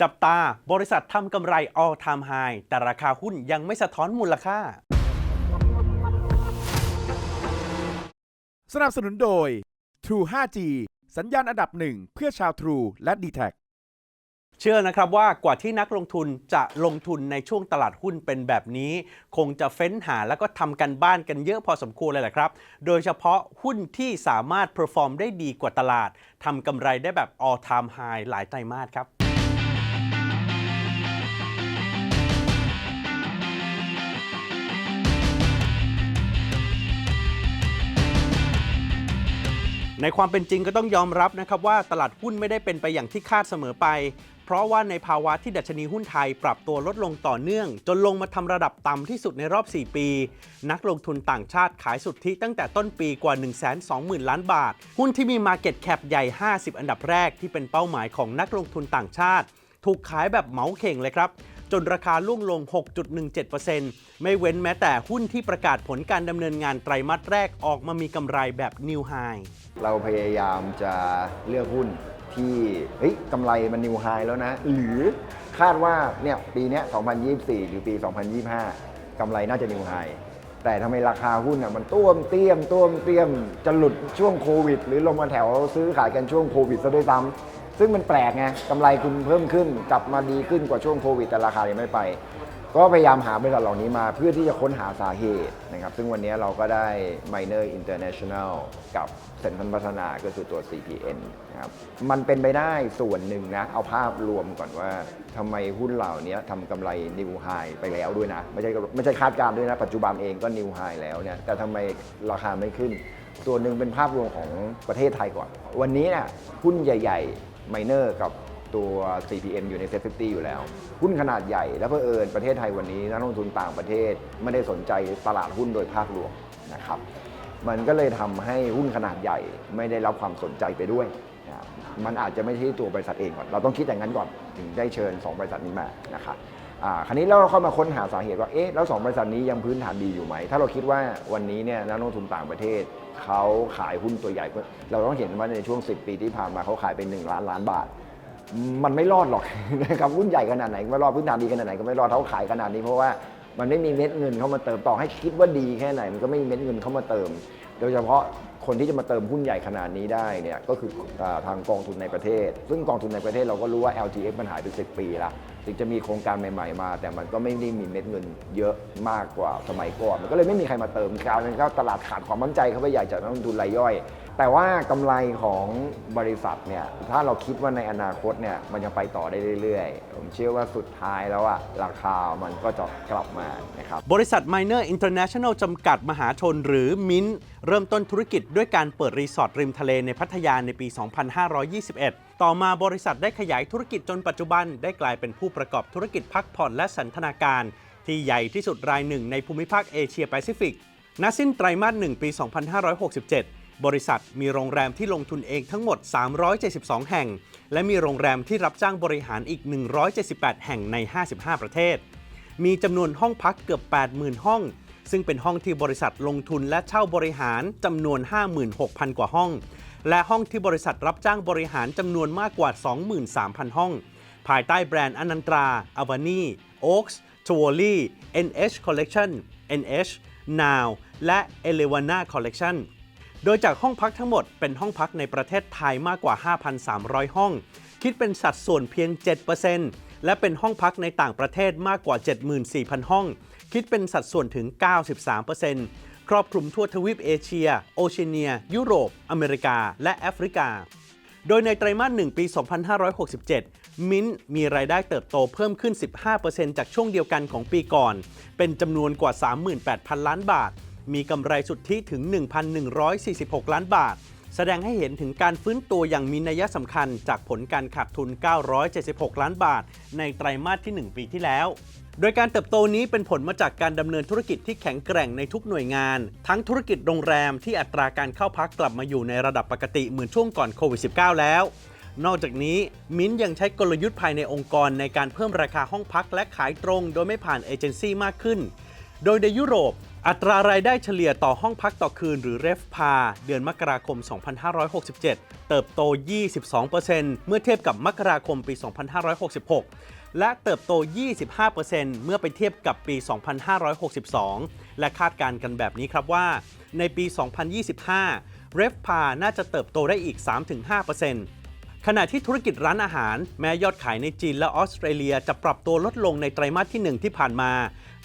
จับตาบริษัททำกำไร all time high แต่ราคาหุ้นยังไม่สะท้อนมูลค่า สนับสนุนโดย True 5G สัญญาณอันดับหนึ่งเพื่อชาว True และ d t แทเชื่อนะครับว่ากว่าที่นักลงทุนจะลงทุนในช่วงตลาดหุ้นเป็นแบบนี้ คงจะเฟ้นหาแล้วก็ทำกันบ้านกันเยอะพอสมควรเลยแหละครับ โดยเฉพาะหุ้นที่สามารถ perform ได้ดีกว่าตลาดทำกำไรได้แบบ all time high หลายไตรมาสครับ ในความเป็นจริงก็ต้องยอมรับนะครับว่าตลาดหุ้นไม่ได้เป็นไปอย่างที่คาดเสมอไป เพราะว่าในภาวะที่ดัชนีหุ้นไทยปรับตัวลดลงต่อเนื่อง จนลงมาทำระดับต่ำที่สุดในรอบ 4 ปี นักลงทุนต่างชาติขายสุทธิตั้งแต่ต้นปีกว่า 120,000 ล้านบาท หุ้นที่มี Market Cap ใหญ่ 50 อันดับแรกที่เป็นเป้าหมายของนักลงทุนต่างชาติ ถูกขายแบบเหมาเข่งเลยครับ จนราคาล่วงลง 6.17%ไม่เว้นแม้แต่หุ้นที่ประกาศผลการดำเนินงานไตรมาสแรกออกมามีกำไรแบบ New High เราพยายามจะเลือกหุ้นที่เฮ้ยกำไรมันนิวไฮแล้วนะ หรือคาดว่าเนี่ยปีนี้ย2024 หรือปี 2025 กำไรน่าจะนิวไฮแต่ทำไมราคาหุ้นอะมันต้วมเตี้ยมต้วมเตี้ยมจะหลุดช่วงโควิด หรือลงมาแถวซื้อขายกันช่วงโควิดซะด้วยซ้ำ ซึ่งมันแปลกไงกำไรคุณเพิ่มขึ้นกลับมาดีขึ้นกว่าช่วงโควิดแต่ราคายังไม่ไป ก็พยายามหาบริษัทเหล่านี้มาเพื่อที่จะค้นหาสาเหตุนะครับซึ่งวันนี้เราก็ได้ Miner International กับเซ็นทรัลพัฒนาก็คือตัว CPN นะครับมันเป็นไปได้ส่วนหนึ่งนะ เอาภาพรวมก่อนว่าทำไมหุ้นเหล่านี้ทำกำไรนิวไฮไปแล้วด้วยนะ ไม่ใช่ไม่ใช่คาดการณ์ด้วยนะ ปัจจุบันเองก็นิวไฮแล้วเนี่ยแต่ทำไมราคาไม่ขึ้น ส่วนหนึ่งเป็นภาพรวมของประเทศไทยก่อน วันนี้เนี่ยหุ้นใหญ่ ๆ ไมเนอร์กับตัว CPM อยู่ในเซ็ตฟิอยู่แล้ว หุ้นขนาดใหญ่และเพื่อเอิญประเทศไทยวันนี้นักลงทุนต่างประเทศไม่ได้สนใจตลาดหุ้นโดยภาพรวมนะครับมันก็เลยทำให้หุ้นขนาดใหญ่ไม่ได้รับความสนใจไปด้วยนะมันอาจจะไม่ใช่ตัวบริษัทเองก่อน เราต้องคิดอย่างนั้นก่อนถึงได้เชิญ 2 บริษัทนี้มานะครับ อ่าคราวนี้เราค่อยมาค้นหาสาเหตุว่าเอ๊ะแล้ว2บริษัทนี้ยังพื้นฐานดีอยู่ไหม ถ้าเราคิดว่าวันนี้เนี่ยนักลงทุนต่างประเทศเขาขายหุ้นตัวใหญ่ เราต้องเห็นว่าในช่วง 10 ปีที่ผ่านมาเขาขายเป็น1ล้านล้านบาท มันไม่รอดหรอกนะครับหุ้นใหญ่ขนาดไหนก็ไม่รอดพื้นฐานดีขนาดไหนก็ไม่รอดเขาขายขนาดนี้เพราะว่ามันไม่มีเม็ดเงินเข้ามาเติมต่อให้คิดว่าดีแค่ไหนมันก็ไม่มีเม็ดเงินเข้ามาเติม โดยเฉพาะ คนที่จะมาเติมหุ้นใหญ่ขนาดนี้ได้เนี่ยก็คือทางกองทุนในประเทศ ซึ่งกองทุนในประเทศเราก็รู้ว่า LTF มันหายไป 10 ปีละถึงจะมีโครงการใหม่ๆมา แต่มันก็ไม่ได้มีเม็ดเงินเยอะมากกว่าสมัยก่อนมันก็เลยไม่มีใครมาเติมกลารนั้นก็ตลาดขาดความมั่นใจเข้าไปใหญ่จากนักลงทุนรายย่อย แต่ว่ากำไรของบริษัทเนี่ยถ้าเราคิดว่าในอนาคตเนี่ยมันจะไปต่อได้เรื่อยๆ ผมเชื่อว่าสุดท้ายแล้วอะราคามันก็จะกลับมานะครับ บริษัท Miner International จำกัดมหาชนหรือมินเริ่มต้นธุรกิจด้วยการเปิดรีสอร์ทริมทะเลในพัทยาในปี 2521 ต่อมาบริษัทได้ขยายธุรกิจจนปัจจุบัน ได้กลายเป็นผู้ประกอบธุรกิจพักผ่อนและสันทนาการ ที่ใหญ่ที่สุดรายหนึ่งในภูมิภาคเอเชียแปซิฟิกณสิ้นไตรมาส 1 ปี 2567 บริษัทมีโรงแรมที่ลงทุนเองทั้งหมด 372 แห่ง และมีโรงแรมที่รับจ้างบริหารอีก 178 แห่งใน 55 ประเทศ มีจำนวนห้องพักเกือบ 80,000 ห้อง ซึ่งเป็นห้องที่บริษัทลงทุนและเช่าบริหารจำนวน 56,000 กว่าห้อง และห้องที่บริษัทรับจ้างบริหารจำนวนมากกว่า 23,000 ห้อง ภายใต้แบรนด์อนันตรา a v a n i Oaks t o w l y NH Collection NH Now และ Elevana Collection โดยจากห้องพักทั้งหมดเป็นห้องพักในประเทศไทยมากกว่า 5,300 ห้อง คิดเป็นสัดส่วนเพียง 7%และเป็นห้องพักในต่างประเทศมากกว่า 74,000 ห้อง คิดเป็นสัดส่วนถึง 93%ครอบคลุมทั่วทวีปเอเชีย โอเชียเนีย ยุโรป อเมริกา และแอฟริกา โดยในไตรมาส 1 ปี 2567 มิ้นท์มีรายได้เติบโตเพิ่มขึ้น 15%จากช่วงเดียวกันของปีก่อน เป็นจำนวนกว่า 38,000 ล้านบาท มีกำไรสุทธิถึง 1,146 ล้านบาท แสดงให้เห็นถึงการฟื้นตัวอย่างมีนัยสำคัญจากผลการขาดทุน 976 ล้านบาท ในไตรมาสที่ 1 ปีที่แล้วโดยการเติบโตนี้เป็นผลมาจากการดำเนินธุรกิจที่แข็งแกร่งในทุกหน่วยงาน ทั้งธุรกิจโรงแรมที่อัตราการเข้าพักกลับมาอยู่ในระดับปกติเหมือนช่วงก่อนโควิด -19 แล้ว นอกจากนี้มิ้นท์ยังใช้กลยุทธ์ภายในองค์กรในการเพิ่มราคาห้องพักและขายตรง โดยไม่ผ่านเอเจนซี่มากขึ้น โดยในยุโรป อัตรารายได้เฉลี่ยต่อห้องพักต่อคืนหรือ r e f p a เดือนมกราคม 2567 เติบโต 22%เมื่อเทียบกับมกราคมปี 2566 และเติบโต 25%เมื่อไปเทียบกับปี 2562 และคาดการณ์กันแบบนี้ครับว่า ในปี 2025 r e f p a น่าจะเติบโตได้อีก 3-5% ขณะที่ธุรกิจร้านอาหาร แม้ยอดขายในจีนและออสเตรเลียจะปรับตัวลดลงในไตรมาสที่ 1 ที่ผ่านมา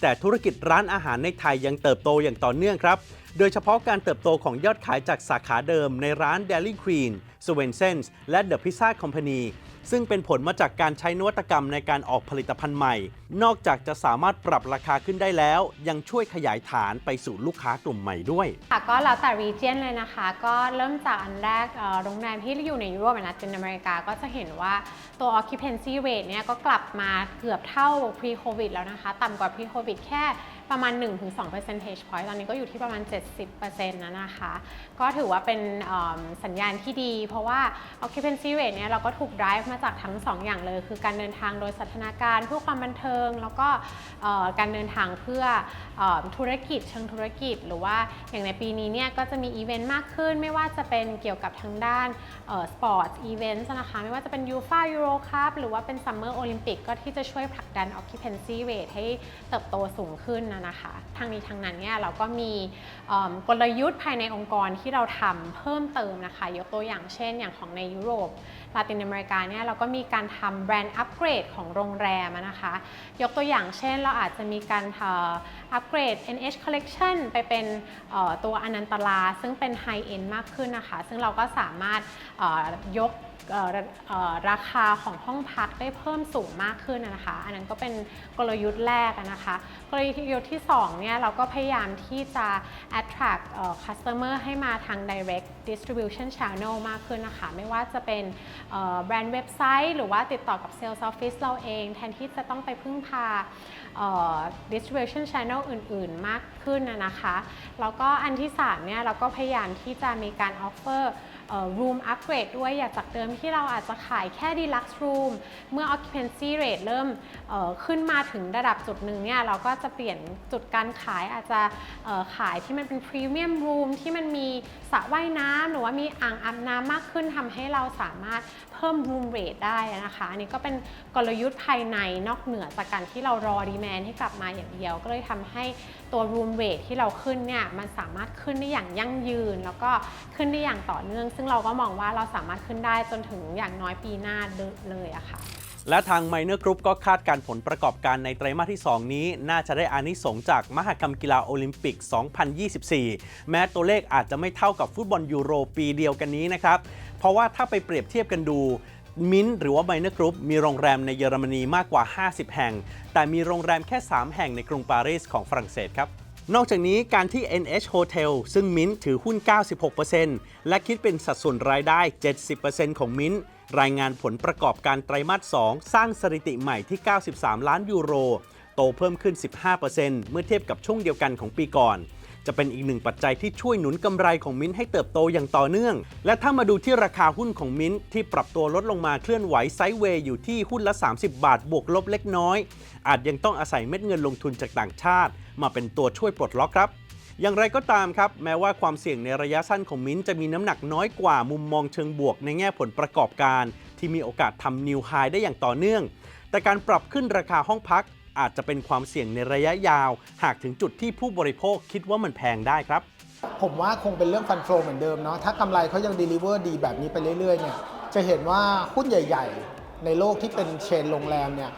แต่ธุรกิจร้านอาหารในไทยยังเติบโตอย่างต่อเนื่องครับ โดยเฉพาะการเติบโตของยอดขายจากสาขาเดิมในร้าน Dairy Queen, s w e n s o n s และ The Pizza Company ซึ่งเป็นผลมาจากการใช้นวัตกรรมในการออกผลิตภัณฑ์ใหม่ นอกจากจะสามารถปรับราคาขึ้นได้แล้ว ยังช่วยขยายฐานไปสู่ลูกค้ากลุ่มใหม่ด้วย ค่ะก็แล้วแต่ region เลยนะคะ ก็เริ่มจากอันแรกเอ่อโรงแรมที่อยู่ในยุโรปและลาตินอเมริกาก็จะเห็นว่าตัว occupancy rate เนี่ยก็กลับมาเกือบเท่า pre covid แล้วนะคะ ต่ำกว่า pre covid แค่ ประมาณ 1-2 percentage point ตอนนี้ก็อยู่ที่ประมาณ 70%นะนะคะ ก็ถือว่าเป็นสัญญาณที่ดี เพราะว่า occupancy rate เนี่ยเราก็ถูก drive มาจากทั้ง 2 อย่างเลย คือการเดินทางโดยสันทนาการเพื่อความบันเทิง แล้วก็การเดินทางเพื่ออธุรกิจเชิงธุรกิจ หรือว่าอย่างในปีนี้เนี่ยก็จะมีอีเวนต์มากขึ้น ไม่ว่าจะเป็นเกี่ยวกับทางด้านสปอร์ตอีเวนต์นะคะไม่ว่าจะเป็นยูฟ่ายูโรคัพหรือว่าเป็นซัมเมอร์โอลิมปิกก็ที่จะช่วยผลักดัน occupancy rate ให้เติบโตสูงขึ้นนะคะทางนี้ทางนั้นเนี่ยเราก็มีกลยุทธ์ภายในองค์กรที่เราทำเพิ่มเติมนะคะ ยกตัวอย่างเช่นอย่างของในยุโรปลาตินอเมริกาเนี่ยเราก็มีการทำแบรนด์อัปเกรดของโรงแรมนะคะ ยกตัวอย่างเช่นเราอาจจะมีการ อัปเกรด NH Collection ไปเป็นตัวอนันตลา ซึ่งเป็นไฮเอ็นมากขึ้นนะคะ ซึ่งเราก็สามารถยกราคาของห้องพักได้เพิ่มสูงมากขึ้นนะคะ อันนั้นก็เป็นกลยุทธ์แรกนะคะ กลยุทธ์ที่2เนี่ยเราก็พยายามที่จะ attract customer ให้มาทาง direct distribution channel มากขึ้นนะคะ ไม่ว่าจะเป็นแบรนด์เว็บไซต์ หรือว่าติดต่อกับ sales office เราเอง แทนที่จะต้องไปพึ่งพา distribution channel อื่น ๆ มากขึ้นนะคะ แล้วก็อันที่3เนี่ยเราก็พยายามที่จะมีการ offer room upgrade ด้วยอยากจากเดิมที่เราอาจจะขายแค่ deluxe room เมื่อ occupancy rate เริ่มขึ้นมาถึงระดับจุดหนึ่งเนี่ยเราก็จะเปลี่ยนจุดการขายอาจจะขายที่มันเป็น premium room ที่มันมีสระว่ายน้ำหรือว่ามีอ่างอาบน้ำมากขึ้นทำให้เราสามารถเพิ่ม room rate ได้นะคะ อันนี้ก็เป็นกลยุทธ์ภายในนอกเหนือจากการที่เรารอ demand ให้กลับมาอย่างเดียว ก็เลยทำให้ตัว room rate ที่เราขึ้นเนี่ยมันสามารถขึ้นได้อย่างยั่งยืน แล้วก็ขึ้นได้อย่างต่อเนื่อง ซึ่งเราก็มองว่าเราสามารถขึ้นได้จนถึงอย่างน้อยปีหน้าเลยอะค่ะและทาง Minor Group ก็คาดการผลประกอบการในไตรมาสที่ 2 นี้ น่าจะได้อานิสงจากมหกรรมกีฬาโอลิมปิก 2024 แม้ตัวเลขอาจจะไม่เท่ากับฟุตบอลยูโรปีเดียวกันนี้นะครับ ราะว่าถ้าไปเปรียบเทียบกันดูมินหรือว่า Minor Group มีโรงแรมในเยอรมนีมากกว่า 50 แห่ง แต่มีโรงแรมแค่ 3 แห่งในกรุงปารีสของฝรั่งเศสครับนอกจากนี้การที่ NH Hotel ซึ่งมิ้นท์ถือหุ้น 96%และคิดเป็นสัดส่วนรายได้ 70%ของมิ้นท์รายงานผลประกอบการไตรมาส 2 สร้างสถิติใหม่ที่ 93 ล้านยูโร โตเพิ่มขึ้น 15%เมื่อเทียบกับช่วงเดียวกันของปีก่อน จะเป็นอีกหนึ่งปัจจัยที่ช่วยหนุนกำไรของมิ้นท์ให้เติบโตอย่างต่อเนื่อง และถ้ามาดูที่ราคาหุ้นของมิ้นท์ที่ปรับตัวลดลงมาเคลื่อนไหวไซด์เวย์อยู่ที่หุ้นละ 30 บาท บวกลบเล็กน้อย อาจยังต้องอาศัยเม็ดเงินลงทุนจากต่างชาติ มาเป็นตัวช่วยปลดล็อกครับอย่างไรก็ตามครับ แม้ว่าความเสี่ยงในระยะสั้นของมิ้นท์จะมีน้ำหนักน้อยกว่ามุมมองเชิงบวกในแง่ผลประกอบการ ที่มีโอกาสทำนิวไฮได้อย่างต่อเนื่อง แต่การปรับขึ้นราคาห้องพัก อาจจะเป็นความเสี่ยงในระยะยาว หากถึงจุดที่ผู้บริโภคคิดว่ามันแพงได้ครับ ผมว่าคงเป็นเรื่องฟันโฟเหมือนเดิมเนาะถ้ากำไรเขายังดีลิเวอร์ดีแบบนี้ไปเรื่อยๆเนี่ยจะเห็นว่าหุ้นใหญ่ ๆ ในโลกที่เป็นเชนโรงแรมเนี่ย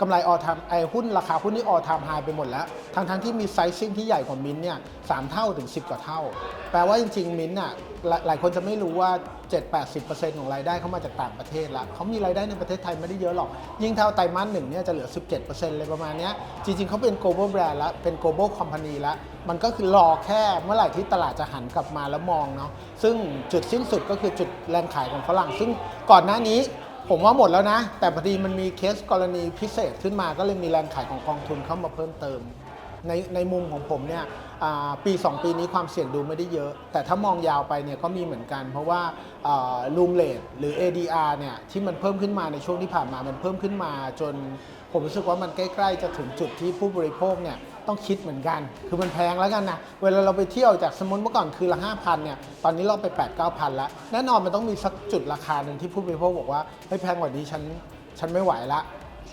กำไรออทามไอหุ้นราคาหุ้นนี่ออทามไฮไปหมดแล้ว ทั้งๆที่มีไซซิ่งที่ใหญ่กว่ามินเนี่ยสามเท่าถึง 10 กว่าเท่า แปลว่าจริง ๆ มินท์อะหลายหลายคนจะไม่รู้ว่า 7-80%ของรายได้เขามาจากต่างประเทศละเขามีรายได้ในประเทศไทยไม่ได้เยอะหรอก ยิ่งเท่าไตรมาสหนึ่งเนี่ยจะเหลือ 17%เลยประมาณเนี้ยจริง ๆเขาเป็น global brand แล้วเป็น global company แล้วมันก็คือรอแค่เมื่อไหร่ที่ตลาดจะหันกลับมาแล้วมองเนาะซึ่งจุดสิ้นสุดก็คือจุดแรงขายของฝรั่ง ซึ่งก่อนหน้านี้ ผมว่าหมดแล้วนะ แต่พอดีมันมีเคสกรณีพิเศษขึ้นมาก็เลยมีแรงขายของกองทุนเข้ามาเพิ่มเติม ในในมุมของผมเนี่ยปี 2 ปีนี้ความเสี่ยงดูไม่ได้เยอะ แต่ถ้ามองยาวไปเนี่ยก็มีเหมือนกัน เพราะว่าลูมเลทหรือ ADR เนี่ยที่มันเพิ่มขึ้นมาในช่วงที่ผ่านมามันเพิ่มขึ้นมาจนผมรู้สึกว่ามันใกล้ ๆ จะถึงจุดที่ผู้บริโภคเนี่ย ต้องคิดเหมือนกัน คือมันแพงแล้วกันนะ เวลาเราไปเที่ยวจากสมมติเมื่อก่อนคือละ 5,000เนี่ย ตอนนี้เราไป 8 9 0 0 0 แล้ว แน่นอนมันต้องมีสักจุดราคาหนึ่งที่ผู้บริโภคบอกว่าเฮ้ยแพงกว่านี้ฉัน ฉันไม่ไหวละ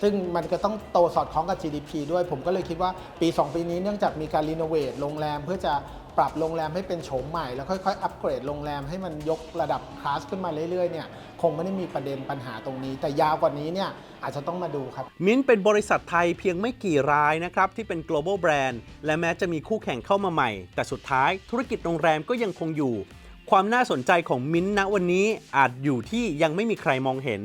ซึ่งมันก็ต้องโตสอดคล้องกับ GDP ด้วย ผมก็เลยคิดว่าปี 2 ปีนี้เนื่องจากมีการรีโนเวทโรงแรมเพื่อจะ ปรับโรงแรมให้เป็นโฉมใหม่แล้วค่อยๆ อัปเกรดโรงแรมให้มันยกระดับคลาสขึ้นมาเรื่อยๆเนี่ยคงไม่ได้มีประเด็นปัญหาตรงนี้ แต่ยาวกว่านี้เนี่ยอาจจะต้องมาดูครับ มิ้นท์เป็นบริษัทไทยเพียงไม่กี่รายนะครับ ที่เป็น global brand และแม้จะมีคู่แข่งเข้ามาใหม่ แต่สุดท้ายธุรกิจโรงแรมก็ยังคงอยู่ ความน่าสนใจของมิ้นท์ณวันนี้อาจอยู่ที่ยังไม่มีใครมองเห็น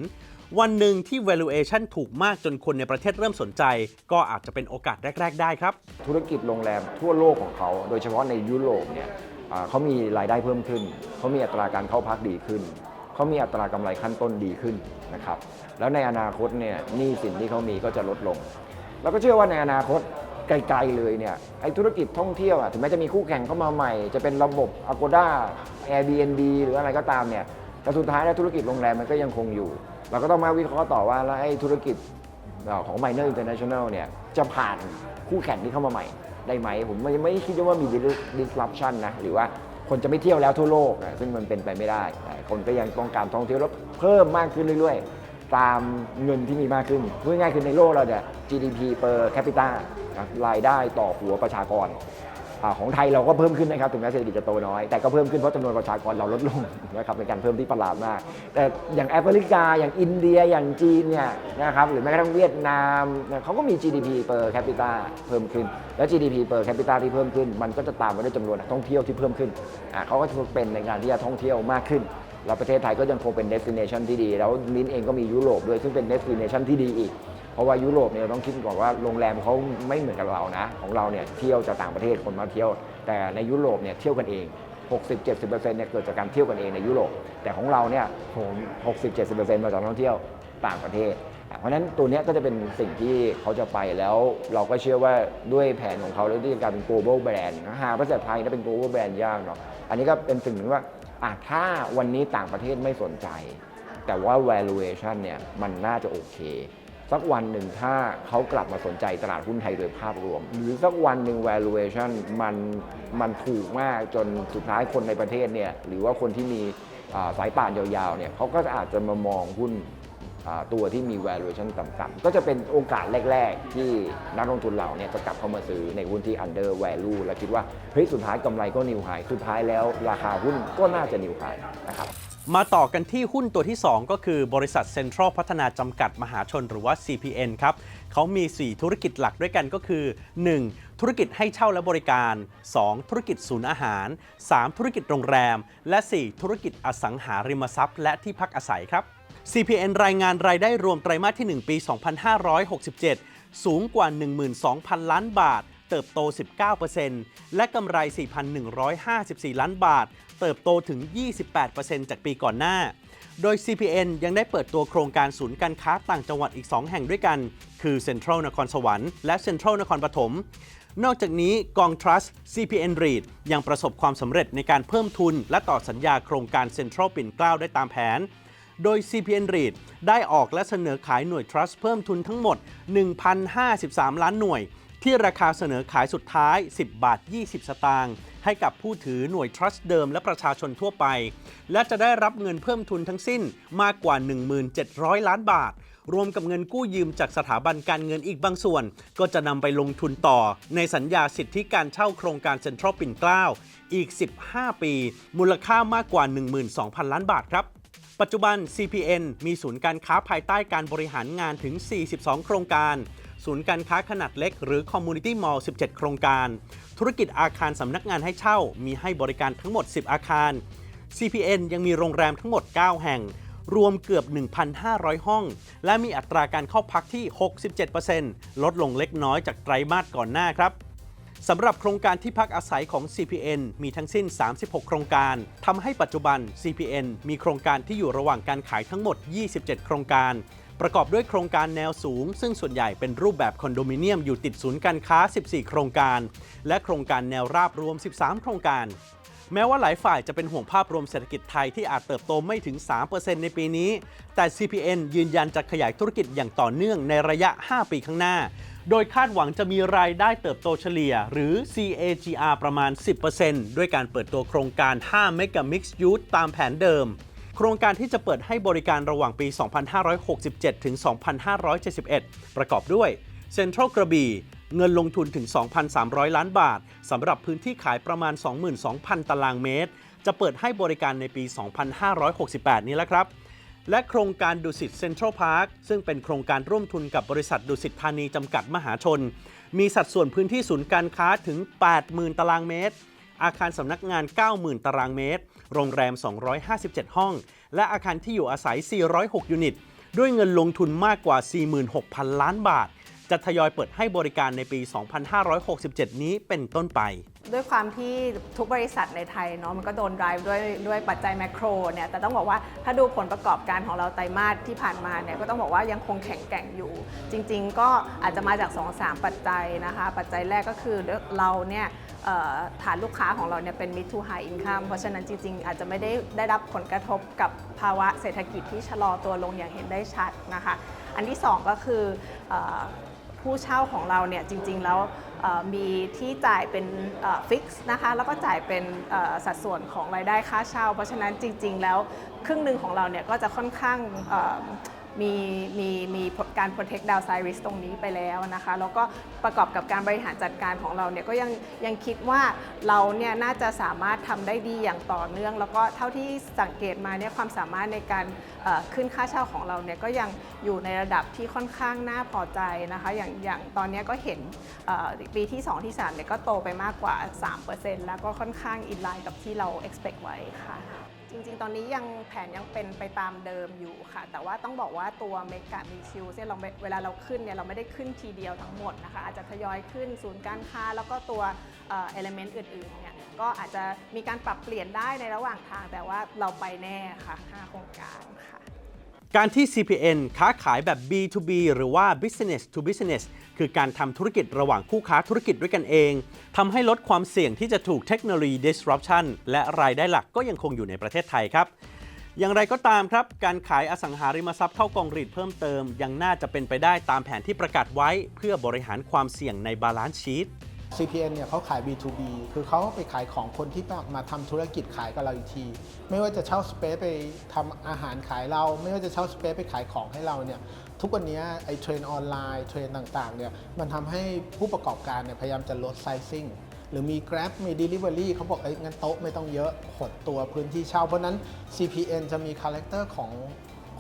วันหนึ่งที่ valuation ถูกมากจนคนในประเทศเริ่มสนใจ ก็อาจจะเป็นโอกาสแรก ๆ ได้ครับ ธุรกิจโรงแรมทั่วโลกของเขา โดยเฉพาะในยุโรปเนี่ยเขามีรายได้เพิ่มขึ้น เขามีอัตราการเข้าพักดีขึ้น เขามีอัตรากำไรขั้นต้นดีขึ้นนะครับ แล้วในอนาคตเนี่ยหนี้สินที่เขามีก็จะลดลง แล้วก็เชื่อว่าในอนาคตไกลๆเลยเนี่ยไอ้ธุรกิจท่องเที่ยวอะถึงแม้จะมีคู่แข่งเข้ามาใหม่ จะเป็นระบบ Agoda Airbnb หรืออะไรก็ตามเนี่ยแต่สุดท้ายแล้วธุรกิจโรงแรมมันก็ยังคงอยู่ เราก็ต้องมาวิเคราะห์ต่อว่าแล้วไอ้ธุรกิจเอ่อของ Miner International เนี่ยจะผ่านคู่แข่งที่เข้ามาใหม่ได้ไหม ผมไม่ไม่คิดว่ามี disruption นะ หรือว่าคนจะไม่เที่ยวแล้วทั่วโลก ซึ่งมันเป็นไปไม่ได้ คนก็ยังต้องการท่องเที่ยวแล้วเพิ่มมากขึ้นเรื่อยๆ ตามเงินที่มีมากขึ้นพูดง่ายๆคือในโลกเราเนี่ย GDP per capita รายได้ต่อหัวประชากร ของไทยเราก็เพิ่มขึ้นนะครับถึงแม้เศรษฐกิจจะโตน้อยแต่ก็เพิ่มขึ้นเพราะจำนวนประชากรเราลดลงนะครับเป็นการเพิ่มที่ประหลาดมาก แต่อย่างแอฟริกาอย่างอินเดียอย่างจีนเนี่ยนะครับหรือแม้กระทั่งเวียดนามเขาก็มี GDP per capita เพิ่มขึ้น และ GDP per capita ที่เพิ่มขึ้น มันก็จะตามมาด้วยจำนวนนักท่องเที่ยวที่เพิ่มขึ้นเขาก็จะเป็นในการที่จะท่องเที่ยวมากขึ้นแล้วประเทศไทยก็ยังคงเป็น destination ที่ดี แล้วมิ้นเองก็มียุโรปด้วยซึ่งเป็น destination ที่ดีอีก เพราะว่ายุโรปเนี่ยเราต้องคิดก่อนว่าโรงแรมเขาไม่เหมือนกับเรานะ ของเราเนี่ยเที่ยวจากต่างประเทศคนมาเที่ยว แต่ในยุโรปเนี่ยเที่ยวกันเอง 60-70%เนี่ยเกิดจากการเที่ยวกันเองในยุโรป แต่ของเราเนี่ยผม60-70%มาจากนักท่องเที่ยวต่างประเทศ เพราะฉะนั้นตัวนี้ก็จะเป็นสิ่งที่เขาจะไปแล้วเราก็เชื่อว่าด้วยแผนของเขาแล้วที่จะกลายเป็น global brand นะหาภาษาไทยนะเป็น global brand ยากเนาะอันนี้ก็เป็นสิ่งหนึ่งว่าอะถ้าวันนี้ต่างประเทศไม่สนใจ แต่ว่า valuation เนี่ยมันน่าจะโอเค สักวันหนึ่งถ้าเขากลับมาสนใจตลาดหุ้นไทยโดยภาพรวม หรือสักวันหนึ่ง valuation มันมันถูกมากจนสุดท้ายคนในประเทศเนี่ยหรือว่าคนที่มีสายป่านยาวๆเนี่ยเขาก็อาจจะมามองหุ้นตัวที่มี valuation ต่ำๆก็จะเป็นโอกาสแรก ๆ ที่นักลงทุนเรานี่ยจะกลับเข้ามาซื้อในหุ้นที่ under value และคิดว่าเฮ้ยสุดท้ายกำไรก็ new high สุดท้ายแล้วราคาหุ้นก็น่าจะ new high นะครับ มาต่อกันที่หุ้นตัวที่ 2 ก็คือบริษัทเซ็นทรัลพัฒนาจำกัดมหาชนหรือว่า CPN ครับเขามี 4 ธุรกิจหลักด้วยกันก็คือ 1. ธุรกิจให้เช่าและบริการ 2. ธุรกิจศูนย์อาหาร 3. ธุรกิจโรงแรม และ 4 ธุรกิจอสังหาริมทรัพย์ และที่พักอาศัยครับ CPN รายงานรายได้รวมไตรมาสที่ 1 ปี 2567 สูงกว่า 12,000 ล้านบาท เติบโต 19%และกำไร 4,154 ล้านบาท เติบโตถึง 28%จากปีก่อนหน้า โดย CPN ยังได้เปิดตัวโครงการศูนย์การค้าต่างจังหวัดอีก 2 แห่งด้วยกัน คือเซ็นทรัลนครสวรรค์และเซ็นทรัลนครปฐมนอกจากนี้กอง Trust CPN REIT ยังประสบความสำเร็จในการเพิ่มทุน และต่อสัญญาโครงการเซ็นทรัลปิ่นเกล้าได้ตามแผน โดย CPN REIT ได้ออกและเสนอขายหน่วย Trust เพิ่มทุนทั้งหมด 1,053 ล้านหน่วย ที่ราคาเสนอขายสุดท้าย 10 บาท 20 สตางค์ให้กับผู้ถือหน่วย Trust เดิมและประชาชนทั่วไป และจะได้รับเงินเพิ่มทุนทั้งสิ้นมากกว่า 1,700 ล้านบาท รวมกับเงินกู้ยืมจากสถาบันการเงินอีกบางส่วน ก็จะนำไปลงทุนต่อ ในสัญญาสิทธิการเช่าโครงการเซ็นทรัลปิ่นเกล้าอีก 15 ปี มูลค่ามากกว่า 12,000 ล้านบาทครับปัจจุบัน CPN มีศูนย์การค้าภายใต้การบริหารงานถึง 42 โครงการ ศูนย์การค้าขนาดเล็ก หรือ Community Mall 17 โครงการ ธุรกิจอาคารสำนักงานให้เช่า มีให้บริการทั้งหมด 10 อาคาร CPN ยังมีโรงแรมทั้งหมด 9 แห่ง รวมเกือบ 1,500 ห้อง และมีอัตราการเข้าพักที่ 67%ลดลงเล็กน้อยจากไตรมาสก่อนหน้าครับสำหรับโครงการที่พักอาศัยของ CPN มีทั้งสิ้น 36 โครงการ ทำให้ปัจจุบัน CPN มีโครงการที่อยู่ระหว่างการขายทั้งหมด 27 โครงการ ประกอบด้วยโครงการแนวสูง ซึ่งส่วนใหญ่เป็นรูปแบบคอนโดมิเนียมอยู่ติดศูนย์การค้า 14 โครงการ และโครงการแนวราบรวม 13 โครงการ แม้ว่าหลายฝ่ายจะเป็นห่วงภาพรวมเศรษฐกิจไทยที่อาจเติบโตไม่ถึง 3%ในปีนี้ แต่ CPN ยืนยันจะขยายธุรกิจอย่างต่อเนื่องในระยะ 5 ปีข้างหน้า โดยคาดหวังจะมีรายได้เติบโตเฉลี่ย หรือ CAGR ประมาณ 10%ด้วยการเปิดตัวโครงการ 5 Mega Mix Use ตามแผนเดิม โครงการที่จะเปิดให้บริการระหว่างปี 2567 ถึง 2571 ประกอบด้วยเซ็นทรัลกระบี่ เงินลงทุนถึง 2,300 ล้านบาทสำหรับพื้นที่ขายประมาณ 22,000 ตารางเมตร จะเปิดให้บริการในปี 2568 นี้แล้วครับ และโครงการดุสิตเซ็นทรัลพาร์คซึ่งเป็นโครงการร่วมทุนกับบริษัทดุสิตธานีจำกัดมหาชน มีสัดส่วนพื้นที่ศูนย์การค้าถึง 80,000 ตารางเมตร อาคารสำนักงาน 90,000 ตารางเมตร โรงแรม 257 ห้อง และอาคารที่อยู่อาศัย 406 ยูนิต ด้วยเงินลงทุนมากกว่า 46,000 ล้านบาท จะทยอยเปิดให้บริการในปี 2567 นี้เป็นต้นไป ด้วยความที่ทุกบริษัทในไทยเนาะมันก็โดน drive ด้วยด้วยปัจจัยแมกโรเนี่ยแต่ต้องบอกว่าถ้าดูผลประกอบการของเราไตรมาสที่ผ่านมาเนี่ยก็ต้องบอกว่ายังคงแข็งแกร่งอยู่ จริง ๆ ก็อาจจะมาจาก 2-3 ปัจจัยนะคะ ปัจจัยแรกก็คือเราเนี่ยฐานลูกค้าของเราเนี่ยเป็น mid to high income เพราะฉะนั้นจริง ๆ อาจจะไม่ได้ได้รับผลกระทบกับภาวะเศรษฐกิจที่ชะลอตัวลงอย่างเห็นได้ชัดนะคะ อันที่สองก็คืออ ผู้เช่าของเราเนี่ยจริง ๆ แล้วมีที่จ่ายเป็นฟิกซ์นะคะแล้วก็จ่ายเป็นสัดส่วนของรายได้ค่าเช่า เพราะฉะนั้นจริง ๆ แล้วครึ่งหนึ่งของเราเนี่ยก็จะค่อนข้าง มีมีมีการ protect downside risk ตรงนี้ไปแล้วนะคะ แล้วก็ประกอบกับการบริหารจัดการของเราเนี่ยก็ยังยังคิดว่าเราเนี่ยน่าจะสามารถทำได้ดีอย่างต่อเนื่อง แล้วก็เท่าที่สังเกตมาเนี่ยความสามารถในการขึ้นค่าเช่าของเราเนี่ยก็ยังอยู่ในระดับที่ค่อนข้างน่าพอใจนะคะอย่างอย่างตอนนี้ก็เห็นปีที่ 2 ที่ 3เนี่ยก็โตไปมากกว่า 3%แล้วก็ค่อนข้างอินไลน์กับที่เรา expect ไว้ค่ะ จริงๆ ตอนนี้ยังแผนยังเป็นไปตามเดิมอยู่ค่ะ แต่ว่าต้องบอกว่าตัวเมกะมีชิลเนี่ยเราเวลาเราขึ้นเนี่ยเราไม่ได้ขึ้นทีเดียวทั้งหมดนะคะ อาจจะทยอยขึ้นศูนย์การค้า แล้วก็ตัวเอเอลเมนต์อื่นๆเนี่ยก็อาจจะมีการปรับเปลี่ยนได้ในระหว่างทาง แต่ว่าเราไปแน่ค่ะ 5 โครงการค่ะ การที่ CPN ค้าขายแบบ B2B หรือว่า Business to Business คือการทำธุรกิจระหว่างคู่ค้าธุรกิจด้วยกันเองทำให้ลดความเสี่ยงที่จะถูกเทคโนโลยี disruption และรายได้หลักก็ยังคงอยู่ในประเทศไทยครับ อย่างไรก็ตามครับ การขายอสังหาริมทรัพย์เข้ากองรีดเพิ่มเติม ยังน่าจะเป็นไปได้ตามแผนที่ประกาศไว้ เพื่อบริหารความเสี่ยงในบาลานซ์ชีต CPN เนี่ยเขาขาย B2B คือเขาไปขายของคนที่มาทำธุรกิจขายกับเราอีกที ไม่ว่าจะเช่าสเปซไปทำอาหารขายเรา ไม่ว่าจะเช่าสเปซไปขายของให้เราเนี่ย ทุกวันนี้ไอ้เทรนออนไลน์เทรนต่างๆเนี่ย มันทำให้ผู้ประกอบการเนี่ยพยายามจะลดไซซิ่งหรือมี Grab มี Delivery เขาบอกเอ้งั้นโต๊ะไม่ต้องเยอะหดตัวพื้นที่เช่า เพราะนั้น CPN จะมีคาแรคเตอร์ของ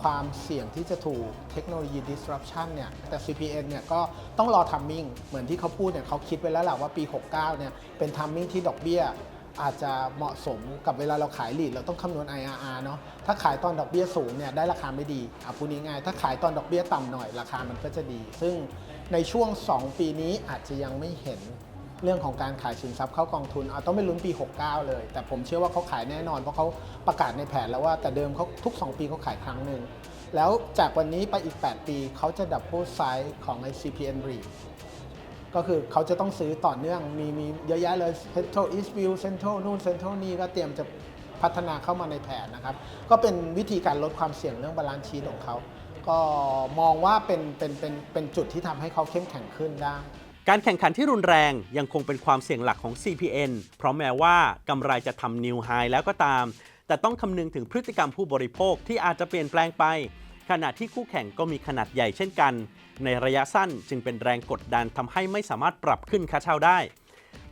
ความเสี่ยงที่จะถูกเทคโนโลยี disruption เนี่ย แต่ CPN เนี่ยก็ต้องรอทัมมิ่ง เหมือนที่เขาพูดเนี่ยเขาคิดไว้แล้วแหละว่าปี 69 เนี่ย เป็นทัมมิ่งที่ดอกเบี้ยอาจจะเหมาะสมกับเวลาเราขายลีดเราต้องคำนวณ IRR เนาะ ถ้าขายตอนดอกเบี้ยสูงเนี่ยได้ราคาไม่ดีอะพูดง่ายๆถ้าขายตอนดอกเบี้ยต่ำหน่อยราคามันก็จะดี ซึ่งในช่วง 2 ปีนี้อาจจะยังไม่เห็น เรื่องของการขายสินทรัพย์เข้ากองทุนเอาต้องไปลุ้นปี 69 เลย แต่ผมเชื่อว่าเขาขายแน่นอน เพราะเขาประกาศในแผนแล้วว่าแต่เดิมเขาทุก 2 ปีเขาขายครั้งหนึ่ง แล้วจากวันนี้ไปอีก 8 ปีเขาจะดับเบิลไซส์ของไอ CPN r e ก็คือเขาจะต้องซื้อต่อเนื่องมีมีเยอะแยะเลย Central Eastview Central นู่น Central นี่ก็เตรียมจะพัฒนาเข้ามาในแผนนะครับ ก็เป็นวิธีการลดความเสี่ยงเรื่องบาลานซ์ชีตของเขา ก็มองว่าเป็นเป็นเป็นเป็นจุดที่ทำให้เขาเข้มแข็งขึ้นได้ การแข่งขันที่รุนแรงยังคงเป็นความเสี่ยงหลักของ CPN เพราะแม้ว่ากำไรจะทำนิวไฮแล้วก็ตาม แต่ต้องคำนึงถึงพฤติกรรมผู้บริโภคที่อาจจะเปลี่ยนแปลงไป ขณะที่คู่แข่งก็มีขนาดใหญ่เช่นกัน ในระยะสั้นจึงเป็นแรงกดดันทำให้ไม่สามารถปรับขึ้นค่าเช่าได้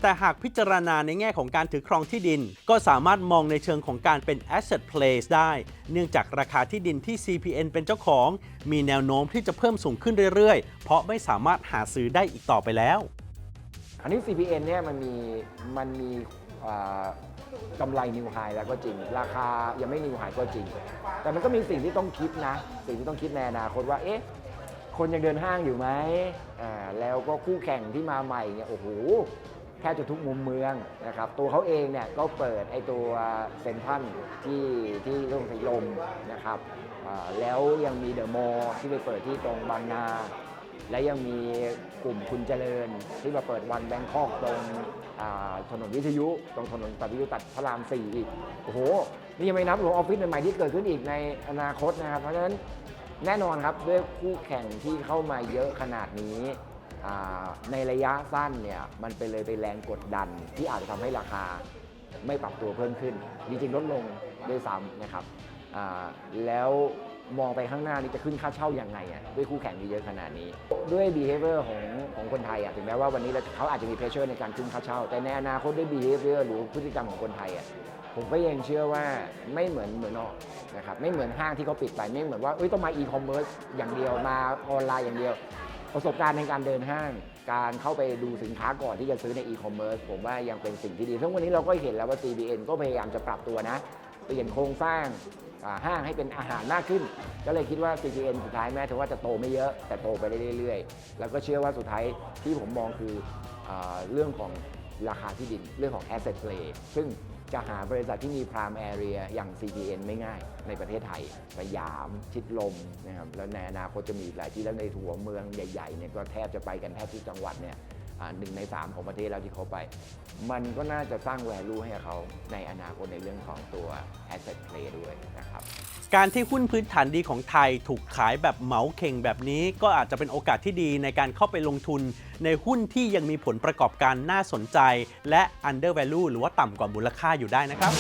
แต่หากพิจารณาในแง่ของการถือครองที่ดิน ก็สามารถมองในเชิงของการเป็น asset place ได้ เนื่องจากราคาที่ดินที่ CPN เป็นเจ้าของ มีแนวโน้มที่จะเพิ่มสูงขึ้นเรื่อยๆ เพราะไม่สามารถหาซื้อได้อีกต่อไปแล้ว อันนี้ CPN เนี่ยมันมีมันมีกำไรนิวไฮแล้วก็จริง ราคายังไม่นิวไฮก็จริง แต่มันก็มีสิ่งที่ต้องคิดนะ สิ่งที่ต้องคิดในอนาคตว่าเอ๊ะคนยังเดินห้างอยู่ไหมอ่าแล้วก็คู่แข่งที่มาใหม่เนี่ยโอ้โห แทบจะทุกมุมเมืองนะครับตัวเขาเองเนี่ยก็เปิดไอตัวเซ็นทรัลที่ที่โรงสีลมนะครับแล้วยังมีเดอะมอลล์ที่ไปเปิดที่ตรงบางนา และยังมีกลุ่มคุณเจริญ ที่มาเปิดวันแบงคอกตรงถนนวิทยุ ตรงถนนตัดวิทยุตัดพระรามสี่อีกโอ้โหนี่ยังไม่นับรวมออฟฟิศใหม่ที่เกิดขึ้นอีกในอนาคตนะครับเพราะฉะนั้นแน่นอนครับด้วยคู่แข่งที่เข้ามาเยอะขนาดนี้ ในระยะสั้นเนี่ยมันเป็นเลยเป็นแรงกดดันที่อาจจะทำให้ราคาไม่ปรับตัวเพิ่มขึ้น จริงๆลดลงด้วยซ้ำนะครับแล้วมองไปข้างหน้านี่จะขึ้นค่าเช่าอยังไงอะด้วยคู่แข่งเยอะขนาดนี้ ด้วย behavior ของของคนไทยอะถึงแม้ว่าวันนี้เราเขาอาจจะมี pressure ในการขึ้นค่าเช่า แต่ในอนาคตด้วย behavior หรือพฤติกรรมของคนไทยอะผมก็ยังเชื่อว่าไม่เหมือนเหมือนนอกนะครับไม่เหมือนห้างที่เขาปิดไปไม่เหมือนว่าเอ้ยต้องมาอีคอมเมิร์ซอย่างเดียวมาออนไลน์อย่างเดียว ประสบการณ์ในการเดินห้าง การเข้าไปดูสินค้าก่อนที่จะซื้อในอีคอมเมิร์ซผมว่ายังเป็นสิ่งที่ดีซึ่งวันนี้เราก็เห็นแล้วว่า CBN ก็พยายามจะปรับตัวนะ เปลี่ยนโครงสร้างห้างให้เป็นอาหารมากขึ้น ก็เลยคิดว่า CBN สุดท้ายแม้ถึงว่าจะโตไม่เยอะ แต่โตไปได้เรื่อยๆ แล้วก็เชื่อว่าสุดท้ายที่ผมมองคืออเรื่องของราคาที่ดิน เรื่องของ asset play ซึ่ง จะหาบริษัทที่มีพรามแอเรียอย่าง CGN ไม่ง่ายในประเทศไทย สยามชิดลมนะครับแล้วในอนาคตจะมีอีกหลายที่แล้วในหัวเมืองใหญ่ๆเนี่ยก็แทบจะไปกันแทบทุกจังหวัดเนี่ยอ่าหนึ่งในสามของประเทศเราที่เขาไป มันก็น่าจะสร้างแวลูให้เขาในอนาคตในเรื่องของตัว asset play ด้วยนะครับ การที่หุ้นพื้นฐานดีของไทยถูกขายแบบเหมาเข่งแบบนี้ ก็อาจจะเป็นโอกาสที่ดีในการเข้าไปลงทุน ในหุ้นที่ยังมีผลประกอบการน่าสนใจ และ under value หรือว่าต่ำกว่ามูลค่าอยู่ได้นะครับ